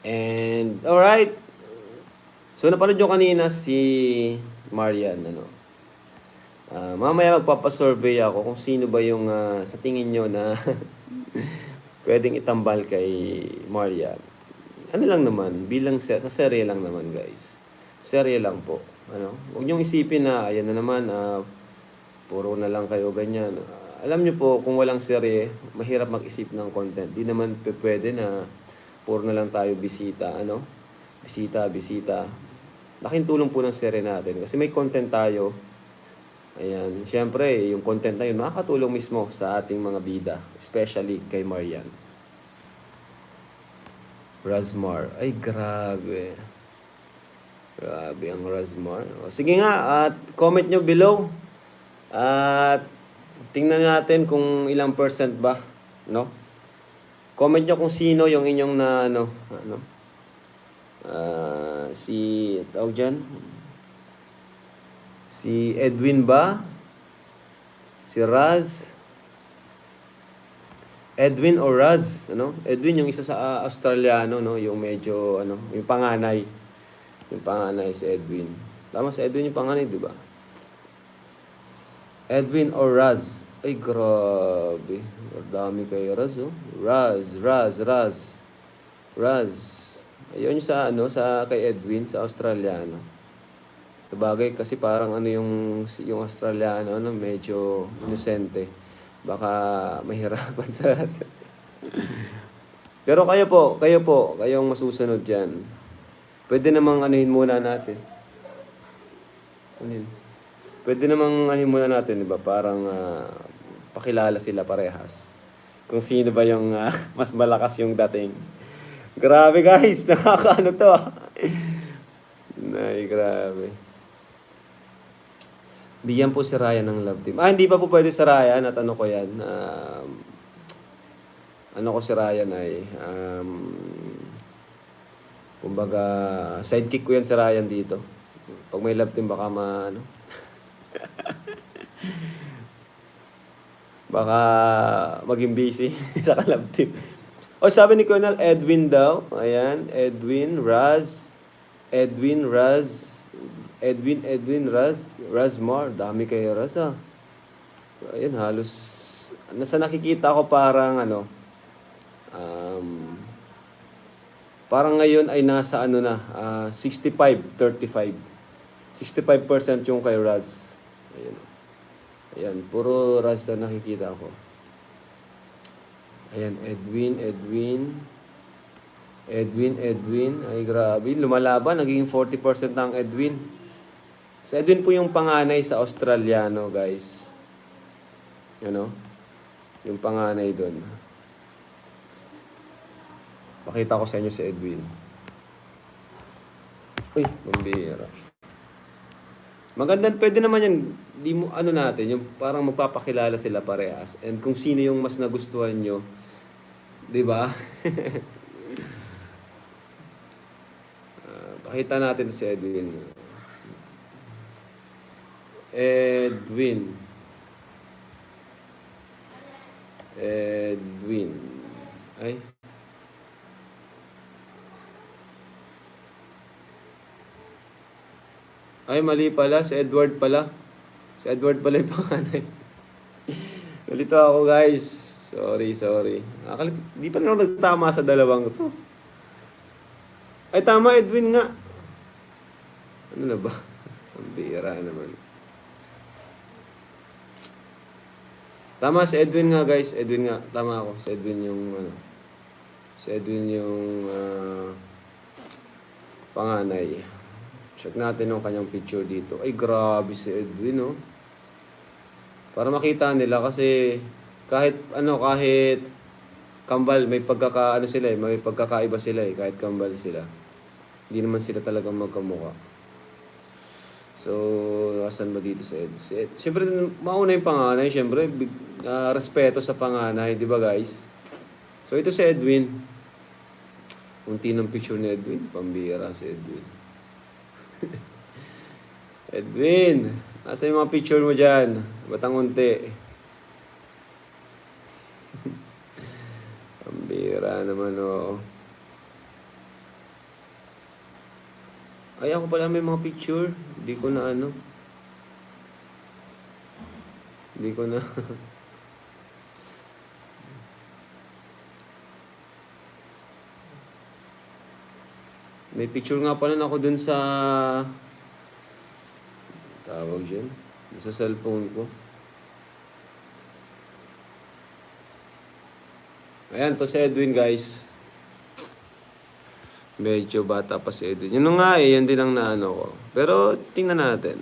And, alright. So, napanood nyo kanina si Marian, ano. Ah, mamaya magpapasurvey ako kung sino ba yung ah, sa tingin nyo na pwedeng itambal kay Marian. Ano lang naman, bilang se- sa serye lang naman guys. Serye lang po. Ano? Huwag niyong isipin na ayan na naman, ah, puro na lang kayo ganyan. Ah, alam niyo po, kung walang serye, mahirap mag-isip ng content. Di naman pwede na puro na lang tayo bisita, ano? Bisita, bisita. Laking tulong po ng serye natin. Kasi may content tayo. Ayan. Siyempre, yung content na yun, makakatulong mismo sa ating mga bida. Especially kay Marian. Razmar. Ay, grabe. Grabe ang Razmar. O, sige nga, at comment nyo below. At tingnan natin kung ilang percent ba, no? Comment nyo kung sino yung inyong na, ano, ano, ah, si, tawag dyan, si Edwin ba? Si Raz? Edwin or Raz, ano? Edwin yung isa sa ah, Australiano, no? Yung medyo, ano, yung panganay. Yung panganay si Edwin. Tama si Edwin yung panganay, di ba? Edwin or Raz. Ay, grabe. Dami kay Raz, oh. Raz, Raz, Raz. Raz. Ayun sa, ano, sa kay Edwin, sa Australiano. Sabagay kasi parang ano yung yung Australiano ano medyo inosente. Baka mahirapan sa Pero kayo po, kayo po, kayong masusunod diyan. Pwede namang anuhin muna natin. Ano yun? Pwede namang anuhin muna natin, di ba? Parang ah, pakilala sila parehas. Kung sino ba yung ah, mas malakas yung dating. Grabe guys, nakakaano to ah. Nay, grabe. Bigyan po si Ryan ng love team. Ah, hindi pa po pwede si Ryan at ano ko yan. Um, ano ko si Ryan ay, um, kumbaga, sidekick ko yan si Ryan dito. Pag may love team, baka ma, ano, baka maging busy sa kalab team. O sabi ni Colonel Edwin daw, ayan, Edwin, Raz, Edwin, Raz, Edwin, Edwin, Raz, Razmar, dami kay Raz ah. Ayan, halos, nasa nakikita ko parang ano, um, parang ngayon ay nasa ano na, ah, 65, 35. 65% yung kay Raz. Ayan. Ayan, puro Raz na nakikita ko. Ayan, Edwin, Edwin. Edwin, Edwin. Ay, grabe. Lumalaban. Naging 40% na ang Edwin. Si Edwin po yung panganay sa Australiano, guys. Ano? Yung panganay doon. Pakita ko sa inyo si Edwin. Uy, pambira. Maganda, pwede naman yan, di mo, ano natin, yung parang magpapakilala sila parehas. And kung sino yung mas nagustuhan nyo, di ba? Ah, pakita natin si Edwin. Edwin. Edwin. Ay. Ay, mali pala. Si Edward pala. Si Edward pala yung panganay. Nalito ako, guys. Sorry, sorry. Nakalit, di pa na ako nagtama sa dalawang to. Ay, tama, Edwin nga. Ano na ba? Ang bira naman. Tama, si Edwin nga, guys. Edwin nga. Tama ako. Si Edwin yung, ano, si Edwin yung, ah, panganay. Check natin yung kanyang picture dito. Ay, grabe si Edwin, oh. Para makita nila kasi kahit ano, kahit kambal, may pagkaka, ano sila eh, may pagkakaiba sila eh, kahit kambal sila. Hindi naman sila talagang magkamukha. So, asan ba dito si Ed? Si Ed. Siyempre, mauna yung panganay. Siyempre, big, ah, respeto sa panganay. Di ba, guys? So, ito si Edwin. Unti ng picture ni Edwin. Pambira si Edwin. Edwin, asa yung mga picture mo dyan? Batangunti. Ang bira naman, oo. Oh. Ay, ako pala may mga picture. Hindi ko na ano. Hindi ko na... may picture nga pala ako dun sa... Tawag dyan. Sa cellphone ko. Ayan, to si Edwin guys. Medyo bata pa si Edwin. Yun nga eh, yun din ang naano ko. Pero tingnan natin.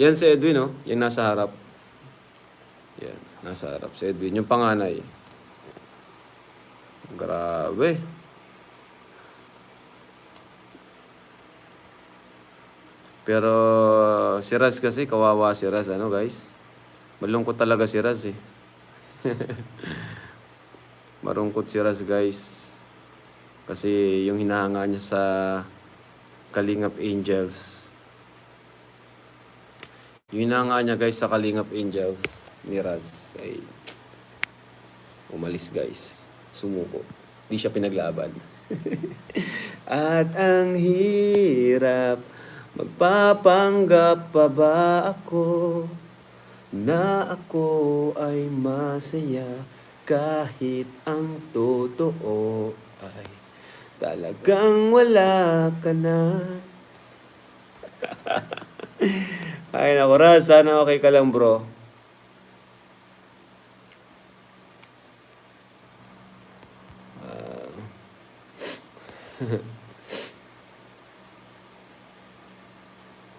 Yan si Edwin oh, yan nasa harap. Yan, nasa harap si Edwin, yung panganay. Grabe. Pero si Raz kasi, kawawa si Raz, ano guys? Malungkot talaga si Raz eh. Marungkot si Raz guys. Kasi yung hinahanga niya sa Kalingap Angels. Yung hinahanga niya guys sa Kalingap Angels ni Raz ay umalis guys. Sumuko. Di siya pinaglaban. At ang hirap Magpapanggap pa ba ako na ako ay masaya kahit ang totoo ay talagang wala ka na. ay naku Raz, sana okay ka lang bro. Ah.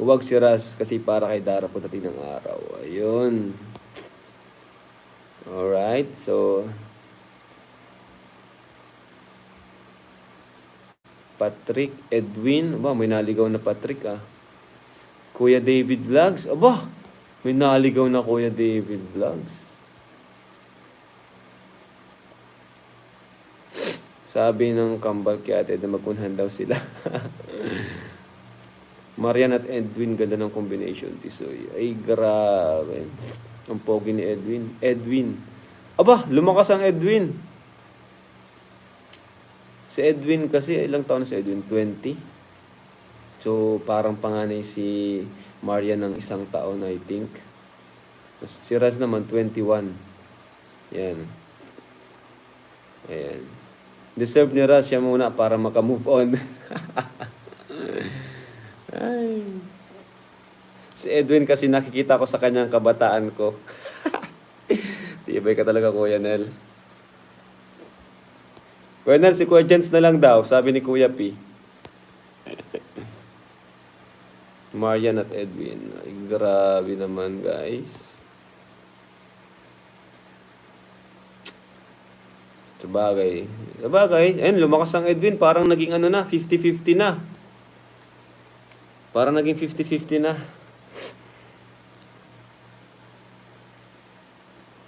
Huwag si Raz kasi para kay Dara pagdating ng araw. Ayun. Alright, so... Patrick Edwin. Aba, may naligaw na Patrick ah. Kuya David Vlogs. Aba, may naligaw na Kuya David Vlogs. Sabi ng kambal kay ate na magunhan daw sila. Marian at Edwin, ganda ng combination, Tisoy. Ay, grabe. Ang pogi ni Edwin. Edwin. Aba, lumakas ang Edwin. Si Edwin kasi, ilang taon na si Edwin? 20? So, parang panganay si Marian ng isang taon, I think. Si Raz naman, 21. Yan. Ayan. Deserve ni Raz siya muna para makamove on. Ay. Si Edwin kasi nakikita ko sa kanyang kabataan ko. Tibay ka talaga, Kuya Nel. Kuya Nel, si Kuya Jens na lang daw, sabi ni Kuya P. Marian at Edwin. Ay, grabe naman, guys. Sabagay. Sabagay. Ayun, lumakas ang Edwin. Parang naging ano na, 50-50 na. Parang naging 50-50 na.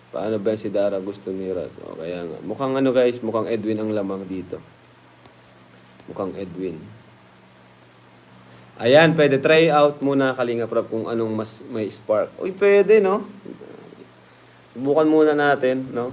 Paano ba si Dara gusto ni Raz? O kaya nga. Mukhang ano guys, mukhang Edwin ang lamang dito. Mukhang Edwin. Ayan, pwede try out muna Kalinga Prab kung anong mas may spark. Uy, pwede no? Subukan muna natin, no?